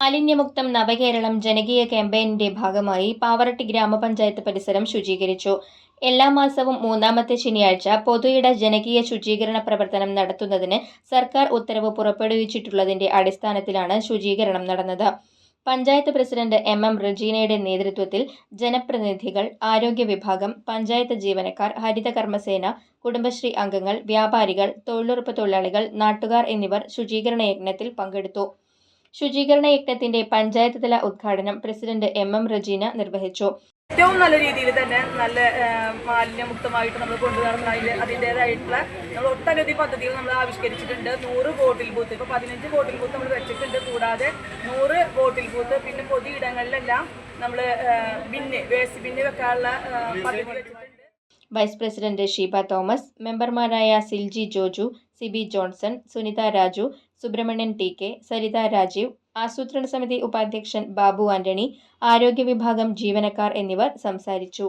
മാലിന്യമുക്തം നവകേരളം ജനകീയ ക്യാമ്പയിനിന്റെ ഭാഗമായി പാവറട്ടി ഗ്രാമപഞ്ചായത്ത് പരിസരം ശുചീകരിച്ചു. എല്ലാ മാസവും മൂന്നാമത്തെ ശനിയാഴ്ച പൊതുയിട ജനകീയ ശുചീകരണ പ്രവർത്തനം നടത്തുന്നതിന് സർക്കാർ ഉത്തരവ് പുറപ്പെടുവിച്ചിട്ടുള്ളതിന്റെ അടിസ്ഥാനത്തിലാണ് ശുചീകരണം നടന്നത്. പഞ്ചായത്ത് പ്രസിഡന്റ് എം എം റജീനയുടെ നേതൃത്വത്തിൽ ജനപ്രതിനിധികൾ ആരോഗ്യ വിഭാഗം പഞ്ചായത്ത് ജീവനക്കാർ ഹരിത കർമ്മസേന കുടുംബശ്രീ അംഗങ്ങൾ വ്യാപാരികൾ തൊഴിലുറപ്പ് തൊഴിലാളികൾ നാട്ടുകാർ എന്നിവർ ശുചീകരണ യജ്ഞത്തിൽ പങ്കെടുത്തു. ശുചീകരണ യജ്ഞത്തിന്റെ പഞ്ചായത്ത് തല ഉദ്ഘാടനം പ്രസിഡന്റ് എം എം റജീന നിർവഹിച്ചു. ഏറ്റവും നല്ല രീതിയിൽ തന്നെ നല്ല മാലിന്യമുക്തമായിട്ട് നമ്മൾ കൊണ്ടുവരണം. അതിൽ അതിന്റെതായിട്ടുള്ള നമ്മൾ ഒട്ടനവധി പദ്ധതികൾ നമ്മൾ ആവിഷ്കരിച്ചിട്ടുണ്ട്. നൂറ് ബോട്ടിൽ ബൂത്ത്. ഇപ്പോൾ പതിനഞ്ച് ബോട്ടിൽ ബൂത്ത് നമ്മൾ വെച്ചിട്ടുണ്ട്. കൂടാതെ നൂറ് ബോട്ടിൽ ബൂത്ത്. പിന്നെ പൊതുയിടങ്ങളിലെല്ലാം നമ്മൾ ബിന്ന് വേസ്റ്റ് ബിന്ന് വെക്കാനുള്ള പദ്ധതി വെച്ചിട്ടുണ്ട്. വൈസ് പ്രസിഡന്റ് ഷീബ തോമസ് മെമ്പർമാരായ Silji Joju Sibi Johnson Sunitha Raju Subrahmanyan T K Saritha Rajeev ആസൂത്രണ സമിതി ഉപാധ്യക്ഷൻ ബാബു ആന്റണി ആരോഗ്യ വിഭാഗം ജീവനക്കാർ എന്നിവർ സംസാരിച്ചു.